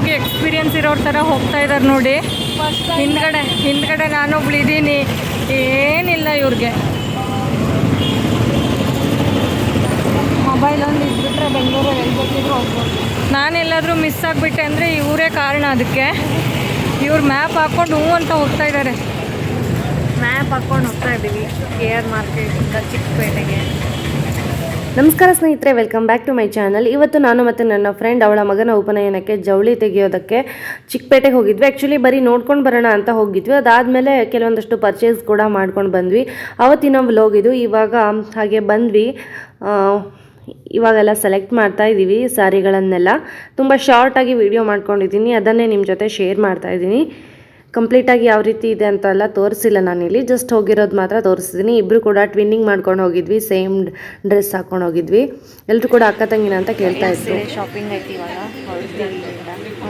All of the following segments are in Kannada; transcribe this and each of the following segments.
ಹೋಗಿ ಎಕ್ಸ್ಪೀರಿಯನ್ಸ್ ಇರೋರ ಥರ ಹೋಗ್ತಾ ಇದ್ದಾರೆ ನೋಡಿ. ಹಿಂದ್ಗಡೆ ಹಿಂದ್ಗಡೆ ನಾನು ಇದ್ದೀನಿ. ಏನಿಲ್ಲ ಇವ್ರಿಗೆ. ಮೊಬೈಲ್ ಒಂದು ಇದ್ಬಿಟ್ರೆ ಬೆಂಗಳೂರಲ್ಲಿ ಎಲ್ಲಿ ಬೇಕಿದ್ರು ಹೋಗ್ಬೋದು. ನಾನೆಲ್ಲಾದರೂ ಮಿಸ್ ಆಗಿಬಿಟ್ಟೆ ಅಂದರೆ ಇವರೇ ಕಾರಣ ಅದಕ್ಕೆ ಇವ್ರು ಮ್ಯಾಪ್ ಹಾಕ್ಕೊಂಡು ಹ್ಞೂ ಅಂತ ಹೋಗ್ತಾ ಇದ್ದಾರೆ ಮ್ಯಾಪ್ ಹಾಕ್ಕೊಂಡು ಹೋಗ್ತಾ ಇದ್ದೀವಿ ಕೆ ಆರ್ ಮಾರ್ಕೆಟಿಂದ ಚಿಕ್ಕಪೇಟೆಗೆ. ನಮಸ್ಕಾರ ಸ್ನೇಹಿತರೆ welcome back to my channel ಇವತ್ತು ನಾನು ಮತ್ತು ನನ್ನ ಫ್ರೆಂಡ್ ಅವಳ ಮಗನ ಉಪನಯನಕ್ಕೆ ಜವಳಿ ತೆಗೆಯೋದಕ್ಕೆ ಚಿಕ್ಕಪೇಟೆಗೆ ಹೋಗಿದ್ವಿ. ಆ್ಯಕ್ಚುಲಿ ಬರೀ ನೋಡ್ಕೊಂಡು ಬರೋಣ ಅಂತ ಹೋಗಿದ್ವಿ. ಅದಾದಮೇಲೆ ಕೆಲವೊಂದಷ್ಟು ಪರ್ಚೇಸ್ ಕೂಡ ಮಾಡ್ಕೊಂಡು ಬಂದ್ವಿ. ಅವತ್ತಿನ ವ್ಲೋಗ್ ಇದು. ಇವಾಗ ಹಾಗೆ ಬಂದ್ವಿ. ಇವಾಗೆಲ್ಲ ಸೆಲೆಕ್ಟ್ ಮಾಡ್ತಾ ಇದ್ದೀವಿ ಸ್ಯಾರಿಗಳನ್ನೆಲ್ಲ ತುಂಬ ಶಾರ್ಟಾಗಿ ವಿಡಿಯೋ ಮಾಡ್ಕೊಂಡಿದ್ದೀನಿ. ಅದನ್ನೇ ನಿಮ್ಮ ಜೊತೆ ಶೇರ್ ಮಾಡ್ತಾ ಇದ್ದೀನಿ ಕಂಪ್ಲೀಟಾಗಿ ಯಾವ ರೀತಿ ಇದೆ ಅಂತ ಎಲ್ಲ ತೋರಿಸಿಲ್ಲ ನಾನಿಲ್ಲಿ. ಜಸ್ಟ್ ಹೋಗಿರೋದು ಮಾತ್ರ ತೋರಿಸಿದ್ದೀನಿ ಇಬ್ಬರು ಕೂಡ ಟ್ವಿನ್ನಿಂಗ್ ಮಾಡ್ಕೊಂಡು ಹೋಗಿದ್ವಿ. ಸೇಮ್ ಡ್ರೆಸ್ ಹಾಕೊಂಡು ಹೋಗಿದ್ವಿ. ಎಲ್ಲರೂ ಕೂಡ ಅಕ್ಕ ತಂಗಿನ ಅಂತ ಕೇಳ್ತಾ ಇದ್ರು. ಶಾಪಿಂಗ್ ಐತಿ ಇವಾಗ.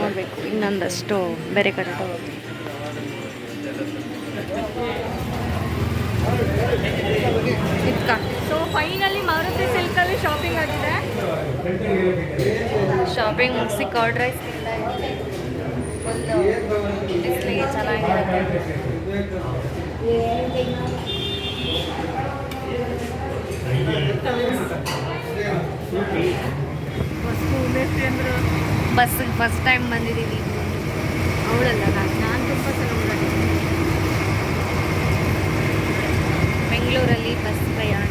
ನೋಡಬೇಕು. ಇನ್ನೊಂದಷ್ಟು ಬೇರೆ ಕಡೆ ಹೋಗ್ತೀವಿ ಸೊ ಫೈನಲಿ ಮಾರುತಿ ಸಿಲ್ಕಲ್ಲಿ ಶಾಪಿಂಗ್ ಆಗಿದೆ. ಶಾಪಿಂಗ್ ಮುಗಿಸಿ ಕರ್ಡ್ ರೈಸ್ ಫುಲ್ಲು ಬಿಸಿಲಿಗೆ ಚೆನ್ನಾಗಿರುತ್ತೆ. ಬಸ್ಸಿಗೆ ಫಸ್ಟ್ ಟೈಮ್ ಬಂದಿದ್ದೀನಿ ಅವಳಲ್ಲ ನಾನು ನಾನು ತುಂಬ ಸಲ ಓಡಾಡಿದ್ದೀನಿ ಬೆಂಗಳೂರಲ್ಲಿ ಬಸ್ ಪ್ರಯಾಣ.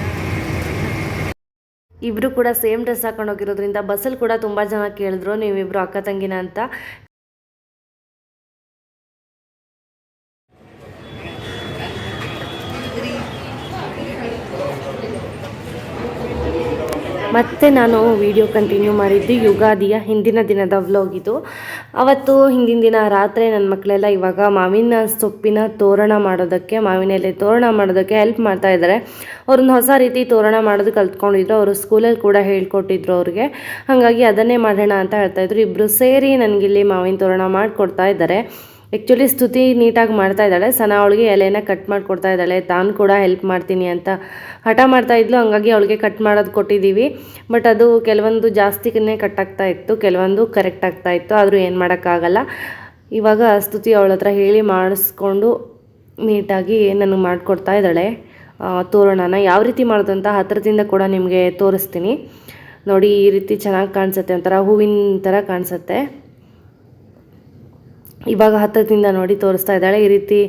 ಇಬ್ಬರು ಕೂಡ ಸೇಮ್ ಡ್ರೆಸ್ ಹಾಕೊಂಡು ಹೋಗಿರೋದ್ರಿಂದ ಬಸ್ಸಲ್ಲಿ ಕೂಡ ತುಂಬ ಜನ ಕೇಳಿದ್ರು ನೀವಿಬ್ರು ಅಕ್ಕ ತಂಗಿನ ಅಂತ. ಮತ್ತೆ ನಾನು ವಿಡಿಯೋ ಕಂಟಿನ್ಯೂ ಮಾಡಿದ್ದು ಯುಗಾದಿಯ ಹಿಂದಿನ ದಿನದ ವ್ಲಾಗ್ ಇದು. ಅವತ್ತು ಹಿಂದಿನ ದಿನ ರಾತ್ರಿ ನನ್ನ ಮಕ್ಕಳೆಲ್ಲ ಇವಾಗ ಮಾವಿನ ಸೊಪ್ಪಿನ ತೋರಣ ಮಾಡೋದಕ್ಕೆ ಮಾವಿನ ಎಲೆ ತೋರಣ ಮಾಡೋದಕ್ಕೆ ಹೆಲ್ಪ್ ಮಾಡ್ತಾ ಇದ್ದಾರೆ. ಅವ್ರನ್ನ ಹೊಸ ರೀತಿ ತೋರಣ ಮಾಡೋದು ಕಲ್ತ್ಕೊಂಡಿದ್ರು. ಅವರು ಸ್ಕೂಲಲ್ಲಿ ಕೂಡ ಹೇಳ್ಕೊಟ್ಟಿದ್ರು ಅವ್ರಿಗೆ. ಹಾಗಾಗಿ ಅದನ್ನೇ ಮಾಡೋಣ ಅಂತ ಹೇಳ್ತಾ ಇದ್ರು. ಇಬ್ಬರು ಸೇರಿ ನನಗಿಲ್ಲಿ ಮಾವಿನ ತೋರಣ ಮಾಡಿಕೊಡ್ತಾ ಇದ್ದಾರೆ. ಆ್ಯಕ್ಚುಲಿ ಸ್ತುತಿ ನೀಟಾಗಿ ಮಾಡ್ತಾ ಇದ್ದಾಳೆ. ಸನ ಅವಳಿಗೆ ಎಲೆನ ಕಟ್ ಮಾಡಿಕೊಡ್ತಾ ಇದ್ದಾಳೆ. ತಾನು ಕೂಡ ಹೆಲ್ಪ್ ಮಾಡ್ತೀನಿ ಅಂತ ಹಠ ಮಾಡ್ತಾ ಇದ್ಲು. ಹಂಗಾಗಿ ಅವಳಿಗೆ ಕಟ್ ಮಾಡೋದು ಕೊಟ್ಟಿದ್ದೀವಿ. ಬಟ್ ಅದು ಕೆಲವೊಂದು ಜಾಸ್ತಿನೇ ಕಟ್ ಆಗ್ತಾ ಇತ್ತು. ಕೆಲವೊಂದು ಕರೆಕ್ಟ್ ಆಗ್ತಾ ಇತ್ತು. ಆದರೂ ಏನು ಮಾಡೋಕ್ಕಾಗಲ್ಲ. ಇವಾಗ ಸ್ತುತಿ ಅವಳ ಹತ್ರ ಹೇಳಿ ಮಾಡಿಸ್ಕೊಂಡು ನೀಟಾಗಿ ನನಗೆ ಮಾಡಿಕೊಡ್ತಾ ಇದ್ದಾಳೆ ತೋರಣನ. ಯಾವ ರೀತಿ ಮಾಡೋದು ಅಂತ ಹತ್ತಿರದಿಂದ ಕೂಡ ನಿಮಗೆ ತೋರಿಸ್ತೀನಿ. ನೋಡಿ, ಈ ರೀತಿ ಚೆನ್ನಾಗಿ ಕಾಣಿಸುತ್ತೆ. ಒಂಥರ ಹೂವಿನ ಥರ ಕಾಣಿಸುತ್ತೆ. ಇವಾಗ ಹತ್ತಿರದಿಂದ ನೋಡಿ ತೋರಿಸ್ತಾ ಇದ್ದಾಳೆ. ಈ ರೀತಿ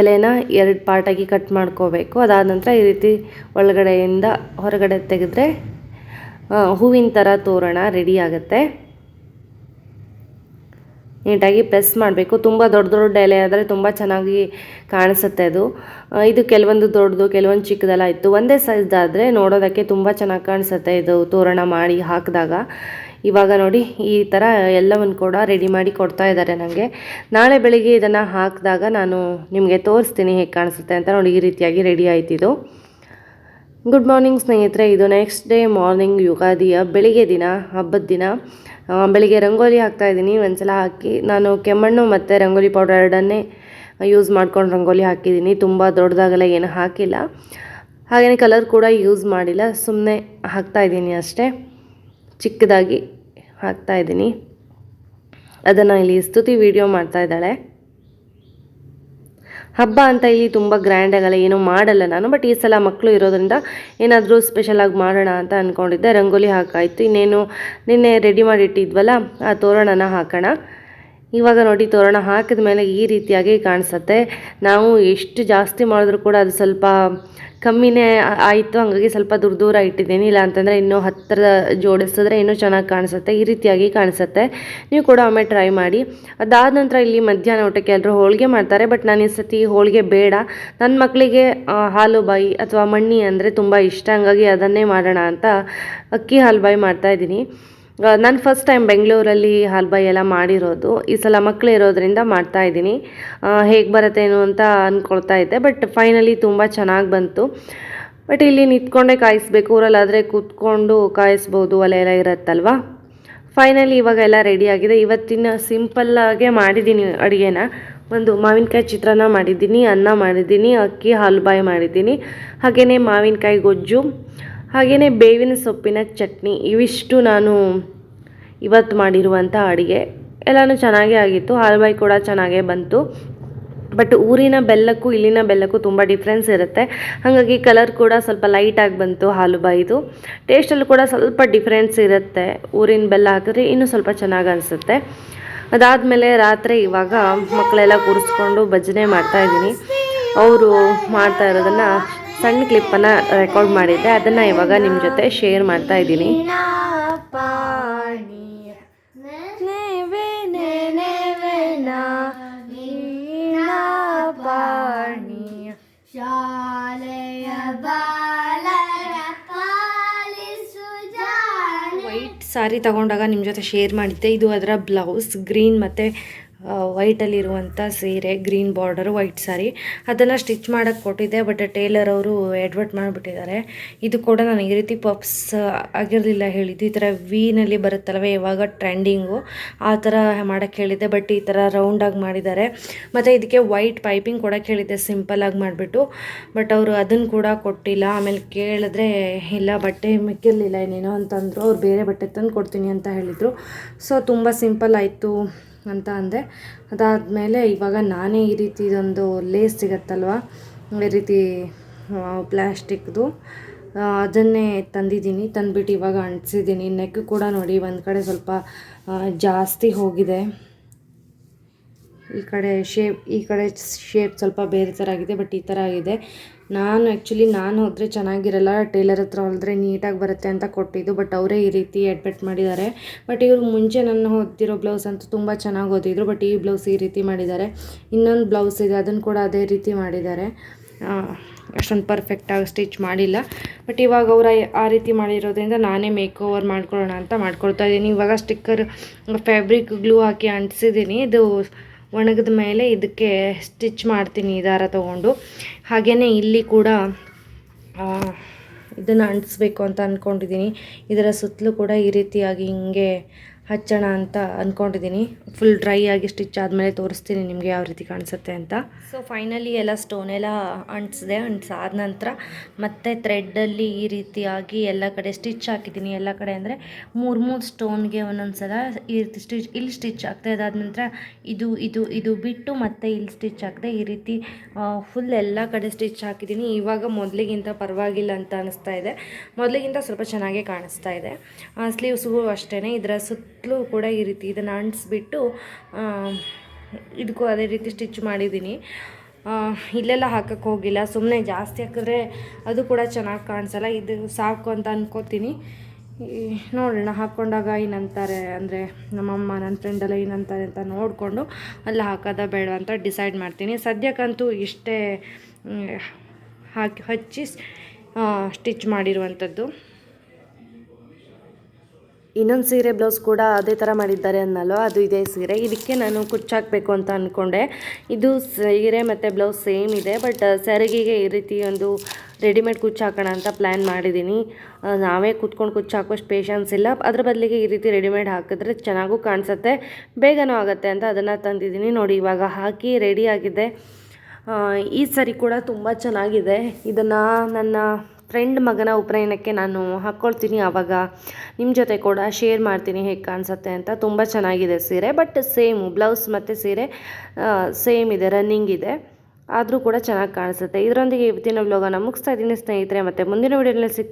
ಎಲೆನ ಎರಡು ಪಾರ್ಟಾಗಿ ಕಟ್ ಮಾಡ್ಕೋಬೇಕು. ಅದಾದ ನಂತರ ಈ ರೀತಿ ಒಳಗಡೆಯಿಂದ ಹೊರಗಡೆ ತೆಗೆದ್ರೆ ಹೂವಿನ ಥರ ತೋರಣ ರೆಡಿ ಆಗುತ್ತೆ. ನೀಟಾಗಿ ಪ್ರೆಸ್ ಮಾಡಬೇಕು. ತುಂಬ ದೊಡ್ಡ ದೊಡ್ಡ ಎಲೆ ಆದರೆ ತುಂಬ ಚೆನ್ನಾಗಿ ಕಾಣಿಸುತ್ತೆ ಅದು. ಇದು ಕೆಲವೊಂದು ದೊಡ್ಡದು, ಕೆಲವೊಂದು ಚಿಕ್ಕದೆಲ್ಲ ಇತ್ತು. ಒಂದೇ ಸೈಜ್ದಾದರೆ ನೋಡೋದಕ್ಕೆ ತುಂಬ ಚೆನ್ನಾಗಿ ಕಾಣಿಸುತ್ತೆ ಇದು ತೋರಣ ಮಾಡಿ ಹಾಕಿದಾಗ. ಇವಾಗ ನೋಡಿ ಈ ಥರ ಎಲ್ಲವನ್ನು ಕೂಡ ರೆಡಿ ಮಾಡಿ ಕೊಡ್ತಾ ಇದ್ದಾರೆ ನನಗೆ ನಾಳೆ ಬೆಳಿಗ್ಗೆ ಇದನ್ನು ಹಾಕಿದಾಗ ನಾನು ನಿಮಗೆ ತೋರಿಸ್ತೀನಿ ಹೇಗೆ ಕಾಣಿಸುತ್ತೆ ಅಂತ ನೋಡಿ ಈ ರೀತಿಯಾಗಿ ರೆಡಿ ಆಯ್ತಿದು ಗುಡ್ ಮಾರ್ನಿಂಗ್ ಸ್ನೇಹಿತರೆ, ಇದು ನೆಕ್ಸ್ಟ್ ಡೇ ಮಾರ್ನಿಂಗ್ ಯುಗಾದಿಯ ಬೆಳಿಗ್ಗೆ ದಿನ, ಹಬ್ಬದ ದಿನ. ಬೆಳಿಗ್ಗೆ ರಂಗೋಲಿ ಹಾಕ್ತಾ ಇದ್ದೀನಿ. ಒಂದ್ಸಲ ಹಾಕಿ ನಾನು ಕೆಮ್ಮಣ್ಣು ಮತ್ತು ರಂಗೋಲಿ ಪೌಡರ್ ಎರಡನ್ನೇ ಯೂಸ್ ಮಾಡ್ಕೊಂಡು ರಂಗೋಲಿ ಹಾಕಿದ್ದೀನಿ. ತುಂಬ ದೊಡ್ಡದಾಗೆಲ್ಲ, ಏನು ಹಾಕಿಲ್ಲ. ಹಾಗೆಯೇ ಕಲರ್ ಕೂಡ ಯೂಸ್ ಮಾಡಿಲ್ಲ ಸುಮ್ಮನೆ ಹಾಕ್ತಾ ಇದ್ದೀನಿ ಅಷ್ಟೇ. ಚಿಕ್ಕದಾಗಿ ಹಾಕ್ತಾ ಇದ್ದೀನಿ. ಅದನ್ನು ಇಲ್ಲಿ ಸ್ತುತಿ ವಿಡಿಯೋ ಮಾಡ್ತಾ ಇದ್ದಾಳೆ. ಹಬ್ಬ ಅಂತ ಇಲ್ಲಿ ತುಂಬ ಗ್ರ್ಯಾಂಡ್ ಆಗಲ್ಲ, ಏನೂ ಮಾಡಲ್ಲ ನಾನು ಬಟ್ ಈ ಸಲ ಮಕ್ಕಳು ಇರೋದ್ರಿಂದ ಏನಾದರೂ ಸ್ಪೆಷಲಾಗಿ ಮಾಡೋಣ ಅಂತ ಅಂದ್ಕೊಂಡಿದ್ದೆ ರಂಗೋಲಿ ಹಾಕಾಯಿತು. ಇನ್ನೇನು ನಿನ್ನೆ ರೆಡಿ ಮಾಡಿಟ್ಟಿದ್ವಲ್ಲ, ಆ ತೋರಣನ ಹಾಕೋಣ. ಇವಾಗ ನೋಡಿ ತೋರಣ, ಹಾಕಿದ ಮೇಲೆ ಈ ರೀತಿಯಾಗಿ ಕಾಣಿಸುತ್ತೆ. ನಾವು ಎಷ್ಟು ಜಾಸ್ತಿ ಮಾಡಿದ್ರು ಕೂಡ ಅದು ಸ್ವಲ್ಪ ಕಮ್ಮಿನೇ ಆಯಿತು, ಹಾಗಾಗಿ ಸ್ವಲ್ಪ ದೂರ ದೂರ ಇಟ್ಟಿದ್ದೀನಿ. ಇಲ್ಲ ಅಂತಂದರೆ ಇನ್ನೂ ಹತ್ತಿರ ಜೋಡಿಸಿದ್ರೆ ಇನ್ನೂ ಚೆನ್ನಾಗಿ ಕಾಣಿಸುತ್ತೆ, ಈ ರೀತಿಯಾಗಿ ಕಾಣಿಸುತ್ತೆ. ನೀವು ಕೂಡ ಒಮ್ಮೆ ಟ್ರೈ ಮಾಡಿ. ಅದಾದ ನಂತರ ಇಲ್ಲಿ ಮಧ್ಯಾಹ್ನ ಊಟಕ್ಕೆ ಎಲ್ಲರೂ ಹೋಳಿಗೆ ಮಾಡ್ತಾರೆ, ಬಟ್ ನಾನು ಈ ಸತಿ ಹೋಳಿಗೆ ಬೇಡ. ನನ್ನ ಮಕ್ಕಳಿಗೆ ಹಾಲು ಬಾಯಿ ಅಥವಾ ಮಣ್ಣಿ ಅಂದರೆ ತುಂಬ ಇಷ್ಟ, ಹಂಗಾಗಿ ಅದನ್ನೇ ಮಾಡೋಣ ಅಂತ ಅಕ್ಕಿ ಹಾಲುಬಾಯಿ ಮಾಡ್ತಾಯಿದ್ದೀನಿ ನಾನು ಫಸ್ಟ್ ಟೈಮ್ ಬೆಂಗಳೂರಲ್ಲಿ ಹಾಲ್ಬಾಯಿ ಎಲ್ಲ ಮಾಡಿರೋದು. ಈ ಸಲ ಮಕ್ಕಳು ಇರೋದ್ರಿಂದ ಮಾಡ್ತಾ ಇದ್ದೀನಿ. ಹೇಗೆ ಬರುತ್ತೇನು ಅಂತ ಅಂದ್ಕೊಳ್ತಾ ಇದ್ದೆ ಬಟ್ ಫೈನಲಿ ತುಂಬ ಚೆನ್ನಾಗಿ ಬಂತು. ಬಟ್ ಇಲ್ಲಿ ನಿಂತ್ಕೊಂಡೇ ಕಾಯಿಸ್ಬೇಕು, ಊರಲ್ಲಾದರೆ ಕೂತ್ಕೊಂಡು ಕಾಯಿಸ್ಬೋದು, ಒಲೆ ಎಲ್ಲ ಇರುತ್ತಲ್ವ? ಫೈನಲಿ ಇವಾಗ ಎಲ್ಲ ರೆಡಿ ಆಗಿದೆ. ಇವತ್ತಿನ ಸಿಂಪಲ್ಲಾಗೆ ಮಾಡಿದ್ದೀನಿ ಅಡುಗೆನ. ಒಂದು ಮಾವಿನಕಾಯಿ ಚಿತ್ರಾನ್ನ ಮಾಡಿದ್ದೀನಿ, ಅನ್ನ ಮಾಡಿದ್ದೀನಿ, ಅಕ್ಕಿ ಹಾಲುಬಾಯಿ ಮಾಡಿದ್ದೀನಿ. ಹಾಗೆಯೇ ಮಾವಿನಕಾಯಿ ಗೊಜ್ಜು ಹಾಗೆಯೇ ಬೇವಿನ ಸೊಪ್ಪಿನ ಚಟ್ನಿ ಇವಿಷ್ಟು ನಾನು ಇವತ್ತು ಮಾಡಿರುವಂಥ ಅಡುಗೆ. ಎಲ್ಲನೂ ಚೆನ್ನಾಗೇ ಆಗಿತ್ತು, ಹಲ್ವಾಯಿ ಕೂಡ ಚೆನ್ನಾಗೇ ಬಂತು. ಬಟ್ ಊರಿನ ಬೆಲ್ಲಕ್ಕೂ ಇಲ್ಲಿನ ಬೆಲ್ಲಕ್ಕೂ ತುಂಬ ಡಿಫ್ರೆನ್ಸ್ ಇರುತ್ತೆ. ಹಾಗಾಗಿ ಕಲರ್ ಕೂಡ ಸ್ವಲ್ಪ ಲೈಟಾಗಿ ಬಂತು ಹಾಲುಬಾಯಿದು. ಟೇಸ್ಟಲ್ಲಿ ಕೂಡ ಸ್ವಲ್ಪ ಡಿಫ್ರೆನ್ಸ್ ಇರುತ್ತೆ. ಊರಿನ ಬೆಲ್ಲ ಹಾಕಿದ್ರೆ ಇನ್ನೂ ಸ್ವಲ್ಪ ಚೆನ್ನಾಗಿ ಅನಿಸುತ್ತೆ. ಅದಾದಮೇಲೆ ರಾತ್ರಿ ಇವಾಗ ಮಕ್ಕಳೆಲ್ಲ ಕೂರಿಸ್ಕೊಂಡು ಭಜನೆ ಮಾಡ್ತಾಯಿದ್ದೀನಿ ಅವರು ಮಾಡ್ತಾ ಇರೋದನ್ನು ಸಣ್ಣ ಕ್ಲಿಪ್ಪನ್ನು ರೆಕಾರ್ಡ್ ಮಾಡಿದ್ದೆ. ಅದನ್ನು ಇವಾಗ ನಿಮ್ಮ ಜೊತೆ ಶೇರ್ ಮಾಡ್ತಾ ಇದ್ದೀನಿ. ವೈಟ್ ಸಾರಿ ತಗೊಂಡಾಗ ನಿಮ್ಮ ಜೊತೆ ಶೇರ್ ಮಾಡಿದ್ದೆ. ಇದು ಅದರ ಬ್ಲೌಸ್ ಗ್ರೀನ್ ಮತ್ತು ವೈಟಲ್ಲಿರುವಂಥ ಸೀರೆ ಗ್ರೀನ್ ಬಾರ್ಡರ್ ವೈಟ್ ಸಾರಿ ಅದನ್ನು ಸ್ಟಿಚ್ ಮಾಡೋಕ್ಕೆ ಕೊಟ್ಟಿದ್ದೆ ಬಟ್ ಟೇಲರ್ ಅವರು ಎಡ್ವರ್ಟ್ ಮಾಡಿಬಿಟ್ಟಿದ್ದಾರೆ. ಇದು ಕೂಡ ನಾನು ಈ ರೀತಿ ಪಪ್ಸ್ ಆಗಿರಲಿಲ್ಲ ಹೇಳಿದ್ದು. ಈ ಥರ ವಿನಲ್ಲಿ ಬರುತ್ತಲ್ವ, ಇವಾಗ ಟ್ರೆಂಡಿಂಗು ಆ ಥರ ಮಾಡೋಕ್ಕೆ ಹೇಳಿದ್ದೆ ಬಟ್ ಈ ಥರ ರೌಂಡಾಗಿ ಮಾಡಿದ್ದಾರೆ. ಮತ್ತು ಇದಕ್ಕೆ ವೈಟ್ ಪೈಪಿಂಗ್ ಕೊಡೋಕ್ಕೆ ಹೇಳಿದ್ದೆ ಸಿಂಪಲಾಗಿ ಮಾಡಿಬಿಟ್ಟು. ಬಟ್ ಅವರು ಅದನ್ನು ಕೂಡ ಕೊಟ್ಟಿಲ್ಲ. ಆಮೇಲೆ ಕೇಳಿದ್ರೆ, ಇಲ್ಲ, ಬಟ್ಟೆ ಮಿಕ್ಕಿರಲಿಲ್ಲ ಏನೇನೋ ಅಂತಂದರು. ಅವ್ರು ಬೇರೆ ಬಟ್ಟೆ ತಂದು ಕೊಡ್ತೀನಿ ಅಂತ ಹೇಳಿದರು. ಸೊ ತುಂಬ ಸಿಂಪಲ್ ಆಯಿತು. ಅಂತ ಅಂದೆ. ಅದಾದಮೇಲೆ ಇವಾಗ ನಾನೇ ಈ ರೀತಿ ಇದೊಂದು ಲೇಸ್ ಸಿಗತ್ತಲ್ವ? ಈ ರೀತಿ ಪ್ಲ್ಯಾಸ್ಟಿಕ್ದು ಅದನ್ನೇ ತಂದಿದ್ದೀನಿ. ತಂದುಬಿಟ್ಟು ಇವಾಗ ಅಂಟಿಸಿದ್ದೀನಿ. ನೆಕ್ ಕೂಡ ನೋಡಿ ಒಂದು ಕಡೆ ಸ್ವಲ್ಪ ಜಾಸ್ತಿ ಹೋಗಿದೆ. ಈ ಕಡೆ ಶೇಪ್ ಈ ಕಡೆ ಶೇಪ್ ಸ್ವಲ್ಪ ಬೇರೆ ಥರ ಆಗಿದೆ ಬಟ್ ಈ ಥರ ಆಗಿದೆ. ನಾನು ಆ್ಯಕ್ಚುಲಿ ನಾನು ಹೋದರೆ ಚೆನ್ನಾಗಿರಲ್ಲ ಟೈಲರ್ ಹತ್ರ ಹೋದರೆ ನೀಟಾಗಿ ಬರುತ್ತೆ ಅಂತ ಕೊಟ್ಟಿದ್ದು ಬಟ್ ಅವರೇ ಈ ರೀತಿ ಅಡ್ಮಿಟ್ ಮಾಡಿದ್ದಾರೆ. ಬಟ್ ಇವರು ಮುಂಚೆ ನಾನು ಹೊದ್ದಿರೋ ಬ್ಲೌಸ್ ಅಂತೂ ತುಂಬ ಚೆನ್ನಾಗಿ ಓದಿದ್ರು ಬಟ್ ಈ ಬ್ಲೌಸ್ ಈ ರೀತಿ ಮಾಡಿದ್ದಾರೆ. ಇನ್ನೊಂದು ಬ್ಲೌಸ್ ಇದೆ ಅದನ್ನು ಕೂಡ ಅದೇ ರೀತಿ ಮಾಡಿದ್ದಾರೆ. ಅಷ್ಟೊಂದು ಪರ್ಫೆಕ್ಟಾಗಿ ಸ್ಟಿಚ್ ಮಾಡಿಲ್ಲ. ಬಟ್ ಇವಾಗ ಅವರ ಆ ರೀತಿ ಮಾಡಿರೋದ್ರಿಂದ ನಾನೇ ಮೇಕ್ ಓವರ್ ಮಾಡ್ಕೊಳ್ಳೋಣ ಅಂತ ಮಾಡ್ಕೊಳ್ತಾ ಇದ್ದೀನಿ. ಇವಾಗ ಸ್ಟಿಕ್ಕರ್ ಫ್ಯಾಬ್ರಿಕ್ ಗ್ಲೂ ಹಾಕಿ ಅಂಟಿಸಿದ್ದೀನಿ. ಇದು ಒಣಗಿದ ಮೇಲೆ ಇದಕ್ಕೆ ಸ್ಟಿಚ್ ಮಾಡ್ತೀನಿ, ಈ ದಾರ ತೊಗೊಂಡು. ಹಾಗೆಯೇ ಇಲ್ಲಿ ಕೂಡ ಇದನ್ನು ಅಂಟಿಸ್ಬೇಕು ಅಂತ ಅಂದ್ಕೊಂಡಿದ್ದೀನಿ ಇದರ ಸುತ್ತಲೂ ಕೂಡ ಈ ರೀತಿಯಾಗಿ ಹಿಂಗೆ ಹಚ್ಚೋಣ ಅಂತ ಅಂದ್ಕೊಂಡಿದ್ದೀನಿ ಫುಲ್ ಡ್ರೈ ಆಗಿ ಸ್ಟಿಚ್ ಆದಮೇಲೆ ತೋರಿಸ್ತೀನಿ ನಿಮಗೆ ಯಾವ ರೀತಿ ಕಾಣಿಸುತ್ತೆ ಅಂತ. ಸೊ ಫೈನಲಿ ಎಲ್ಲ ಸ್ಟೋನ್ ಎಲ್ಲ ಅಂಟಿಸಿದೆ. ಅಂಟಿಸಾದ ನಂತರ ಮತ್ತೆ ಥ್ರೆಡ್ಡಲ್ಲಿ ಈ ರೀತಿಯಾಗಿ ಎಲ್ಲ ಕಡೆ ಸ್ಟಿಚ್ ಹಾಕಿದ್ದೀನಿ. ಎಲ್ಲ ಕಡೆ ಅಂದರೆ ಮೂರು ಮೂರು ಸ್ಟೋನ್ಗೆ ಒಂದೊಂದು ಸಲ ಈ ರೀತಿ ಸ್ಟಿಚ್ ಇಲ್ಲಿ ಸ್ಟಿಚ್ ಆಗ್ತಾ ಇದಾದ ನಂತರ ಇದು ಇದು ಇದು ಬಿಟ್ಟು ಮತ್ತೆ ಇಲ್ಲಿ ಸ್ಟಿಚ್ ಹಾಕಿದೆ ಈ ರೀತಿ ಫುಲ್ ಎಲ್ಲ ಕಡೆ ಸ್ಟಿಚ್ ಹಾಕಿದ್ದೀನಿ. ಇವಾಗ ಮೊದಲಿಗಿಂತ ಪರವಾಗಿಲ್ಲ ಅಂತ ಅನಿಸ್ತಾ ಇದೆ. ಮೊದಲಿಗಿಂತ ಸ್ವಲ್ಪ ಚೆನ್ನಾಗೇ ಕಾಣಿಸ್ತಾ ಇದೆ. ಸ್ಲೀವ್ಸ್ಗೂ ಅಷ್ಟೇ ಇದರ ಸುತ್ತಲೂ ಕೂಡ ಈ ರೀತಿ ಇದನ್ನು ಅಂಟಿಸ್ಬಿಟ್ಟು ಇದಕ್ಕೂ ಅದೇ ರೀತಿ ಸ್ಟಿಚ್ ಮಾಡಿದ್ದೀನಿ. ಇಲ್ಲೆಲ್ಲ ಹಾಕಕ್ಕೆ ಹೋಗಿಲ್ಲ. ಸುಮ್ಮನೆ ಜಾಸ್ತಿ ಹಾಕಿದ್ರೆ ಅದು ಕೂಡ ಚೆನ್ನಾಗಿ ಕಾಣಿಸಲ್ಲ. ಇದು ಸಾಕು ಅಂತ ಅಂದ್ಕೋತೀನಿ ನೋಡೋಣ. ಹಾಕ್ಕೊಂಡಾಗ ಏನಂತಾರೆ ಅಂದರೆ, ನಮ್ಮಮ್ಮ ನನ್ನ ಫ್ರೆಂಡೆಲ್ಲ ಏನಂತಾರೆ ಅಂತ ನೋಡಿಕೊಂಡು ಅಲ್ಲಿ ಹಾಕೋದ ಬೇಡ ಅಂತ ಡಿಸೈಡ್ ಮಾಡ್ತೀನಿ. ಸದ್ಯಕ್ಕಂತೂ ಇಷ್ಟೇ ಹಾಕಿ, ಹಚ್ಚಿ ಸ್ಟಿಚ್ ಮಾಡಿರುವಂಥದ್ದು. ಇನ್ನೊಂದು ಸೀರೆ ಬ್ಲೌಸ್ ಕೂಡ ಅದೇ ಥರ ಮಾಡಿದ್ದಾರೆ ಅನ್ನಲ್ವ? ಅದು ಇದೇ ಸೀರೆ. ಇದಕ್ಕೆ ನಾನು ಕುಚ್ಚಾಕಬೇಕು ಅಂತ ಅಂದ್ಕೊಂಡೆ ಇದು ಸೀರೆ ಮತ್ತು ಬ್ಲೌಸ್ ಸೇಮ್ ಇದೆ, ಬಟ್ ಸೆರಗಿಗೆ ಈ ರೀತಿ ಒಂದು ರೆಡಿಮೇಡ್ ಕುಚ್ಚು ಹಾಕೋಣ ಅಂತ ಪ್ಲ್ಯಾನ್ ಮಾಡಿದ್ದೀನಿ. ನಾವೇ ಕುತ್ಕೊಂಡು ಕುಚ್ಚು ಹಾಕೋಷ್ಟು ಪೇಷನ್ಸ್ ಇಲ್ಲ. ಅದ್ರ ಬದಲಿಗೆ ಈ ರೀತಿ ರೆಡಿಮೇಡ್ ಹಾಕಿದ್ರೆ ಚೆನ್ನಾಗೂ ಕಾಣಿಸುತ್ತೆ. ಬೇಗನೂ ಆಗುತ್ತೆ ಅಂತ ಅದನ್ನು ತಂದಿದ್ದೀನಿ. ನೋಡಿ, ಇವಾಗ ಹಾಕಿ ರೆಡಿ ಆಗಿದೆ. ಈ ಸರಿ ಕೂಡ ತುಂಬ ಚೆನ್ನಾಗಿದೆ. ಇದನ್ನು ನನ್ನ ಫ್ರೆಂಡ್ ಮಗನ ಉಪನಯನಕ್ಕೆ ನಾನು ಹಾಕ್ಕೊಳ್ತೀನಿ ಆವಾಗ ನಿಮ್ಮ ಜೊತೆ ಕೂಡ ಶೇರ್ ಮಾಡ್ತೀನಿ ಹೇಗೆ ಕಾಣಿಸುತ್ತೆ ಅಂತ. ತುಂಬ ಚೆನ್ನಾಗಿದೆ ಸೀರೆ ಬಟ್ ಸೇಮು ಬ್ಲೌಸ್ ಮತ್ತು ಸೀರೆ ಸೇಮ್ ಇದೆ ರನ್ನಿಂಗ್ ಇದೆ. ಆದರೂ ಕೂಡ ಚೆನ್ನಾಗಿ ಕಾಣಿಸುತ್ತೆ. ಇದರೊಂದಿಗೆ ಇವತ್ತಿನ ವ್ಲೋಗನ ಮುಗಿಸ್ತಾ ಇದ್ದೀನಿ ಸ್ನೇಹಿತರೆ, ಮತ್ತು ಮುಂದಿನ ವೀಡಿಯೋನಲ್ಲಿ ಸಿಗ್